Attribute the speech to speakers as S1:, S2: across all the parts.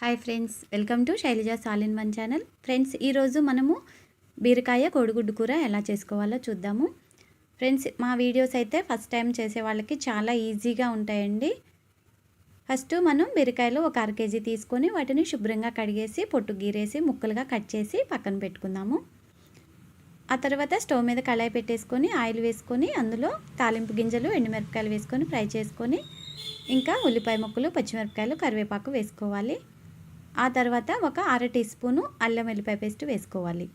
S1: Hi friends welcome to Shailaja సాలిన్ one channel. Friends ఈరోజు మనము బీరకాయ కోడిగుడ్డు కూర ఎలా చేసుకోవాలో చూద్దాము. ఫ్రెండ్స్ మా వీడియోస్ అయితే ఫస్ట్ టైం చేసే వాళ్ళకి చాలా ఈజీగా ఉంటాయండి. ఫస్ట్ మనం బీరకాయలు ఒక అర కేజీ తీసుకొని వాటిని శుభ్రంగా కడిగేసి పొట్టు గీరేసి ముక్కలుగా కట్ చేసి పక్కన పెట్టుకుందాము. ఆ తర్వాత స్టవ్ మీద కళాయి పెట్టేసుకొని ఆయిల్ వేసుకొని అందులో తాలింపు గింజలు ఎండుమిరపకాయలు వేసుకొని ఫ్రై చేసుకొని ఇంకా ఉల్లిపాయ ముక్కలు పచ్చిమిరపకాయలు కరివేపాకు వేసుకోవాలి. ఆ తర్వాత ఒక అర టీ స్పూను అల్లం వెల్లిపాయ పేస్ట్ వేసుకోవాలి.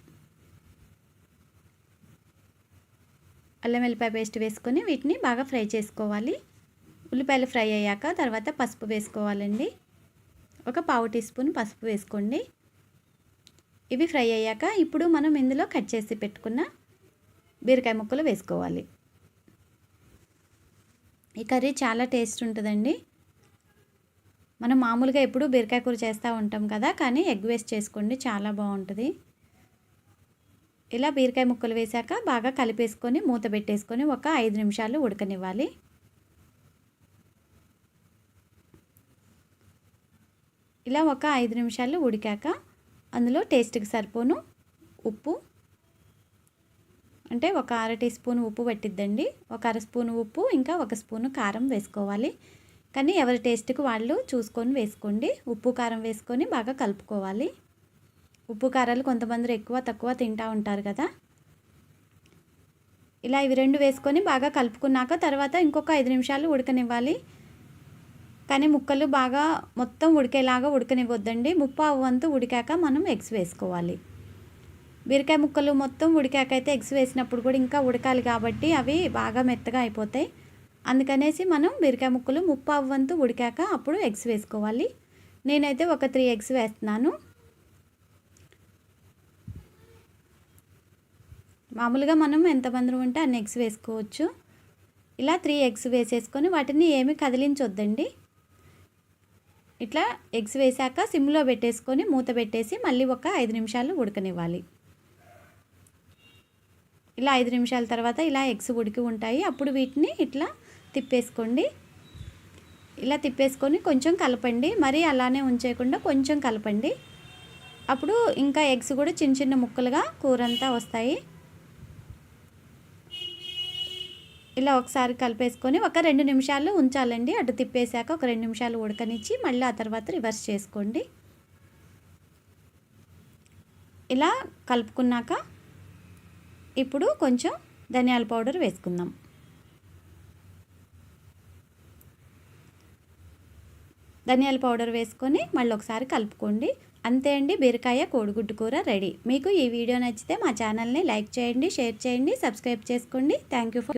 S1: అల్లం వెల్లిపాయ పేస్ట్ వేసుకొని వీటిని బాగా ఫ్రై చేసుకోవాలి. ఉల్లిపాయలు ఫ్రై అయ్యాక తర్వాత పసుపు వేసుకోవాలండి. ఒక పావు టీ స్పూన్ పసుపు వేసుకోండి. ఇవి ఫ్రై అయ్యాక ఇప్పుడు మనం ఇందులో కట్ చేసి పెట్టుకున్న బీరకాయ ముక్కలు వేసుకోవాలి. ఈ కర్రీ చాలా టేస్ట్ ఉంటుందండి. మనం మామూలుగా ఎప్పుడు బీరకాయ కూర చేస్తూ ఉంటాం కదా కానీ ఎగ్ వేస్ట్ చేసుకోండి చాలా బాగుంటుంది. ఇలా బీరకాయ ముక్కలు వేశాక బాగా కలిపేసుకొని మూత పెట్టేసుకొని ఒక ఐదు నిమిషాలు ఉడకనివ్వాలి. ఇలా ఒక ఐదు నిమిషాలు ఉడికాక అందులో టేస్ట్కి సరిపోను ఉప్పు. అంటే ఒక అర టీ స్పూన్ ఉప్పు పట్టిద్దండి. ఒక అర స్పూన్ ఉప్పు ఇంకా ఒక స్పూను కారం వేసుకోవాలి. కానీ ఎవరి టేస్ట్కి వాళ్ళు చూసుకొని వేసుకోండి. ఉప్పు కారం వేసుకొని బాగా కలుపుకోవాలి. ఉప్పు కారాలు కొంతమంది ఎక్కువ తక్కువ తింటూ ఉంటారు కదా. ఇలా ఇవి రెండు వేసుకొని బాగా కలుపుకున్నాక తర్వాత ఇంకొక ఐదు నిమిషాలు ఉడకనివ్వాలి. కానీ ముక్కలు బాగా మొత్తం ఉడికేలాగా ఉడకనివ్వద్దండి. ముప్పా వంతు ఉడికాక మనం ఎగ్స్ వేసుకోవాలి. బీరకాయ ముక్కలు మొత్తం ఉడికాక అయితే ఎగ్స్ వేసినప్పుడు కూడా ఇంకా ఉడకాలి కాబట్టి అవి బాగా మెత్తగా అయిపోతాయి. అందుకనేసి మనం బీరకాయ ముక్కలు ముప్పావు వంతు ఉడికాక అప్పుడు ఎగ్స్ వేసుకోవాలి. నేనైతే ఒక త్రీ ఎగ్స్ వేస్తున్నాను. మామూలుగా మనం ఎంతమంది ఉంటే అన్ని ఎగ్స్ వేసుకోవచ్చు. ఇలా త్రీ ఎగ్స్ వేసేసుకొని వాటిని ఏమి కదిలించొద్దండి. ఇట్లా ఎగ్స్ వేసాక సిమ్లో పెట్టేసుకొని మూత పెట్టేసి మళ్ళీ ఒక ఐదు నిమిషాలు ఉడకనివ్వాలి. ఇలా ఐదు నిమిషాల తర్వాత ఇలా ఎగ్స్ ఉడికి ఉంటాయి. అప్పుడు వీటిని ఇట్లా తిప్పేసుకోండి. ఇలా తిప్పేసుకొని కొంచెం కలపండి. మరీ అలానే ఉంచేయకుండా కొంచెం కలపండి. అప్పుడు ఇంకా ఎగ్స్ కూడా చిన్న చిన్న ముక్కలుగా కూర అంతా వస్తాయి. ఇలా ఒకసారి కలిపేసుకొని ఒక రెండు నిమిషాలు ఉంచాలండి. అటు తిప్పేశాక ఒక రెండు నిమిషాలు ఉడకనిచ్చి మళ్ళీ ఆ తర్వాత రివర్స్ చేసుకోండి. ఇలా కలుపుకున్నాక ఇప్పుడు కొంచెం ధనియాల పౌడర్ వేసుకుందాం. ధనియాల పౌడర్ వేసుకొని మళ్ళీ ఒకసారి కలుపుకోండి. అంతే అండి బీరకాయ కోడిగుడ్డు కూర రెడీ. మీకు ఈ వీడియో నచ్చితే మా ఛానల్ని లైక్ చేయండి షేర్ చేయండి సబ్స్క్రైబ్ చేసుకోండి. Thank you for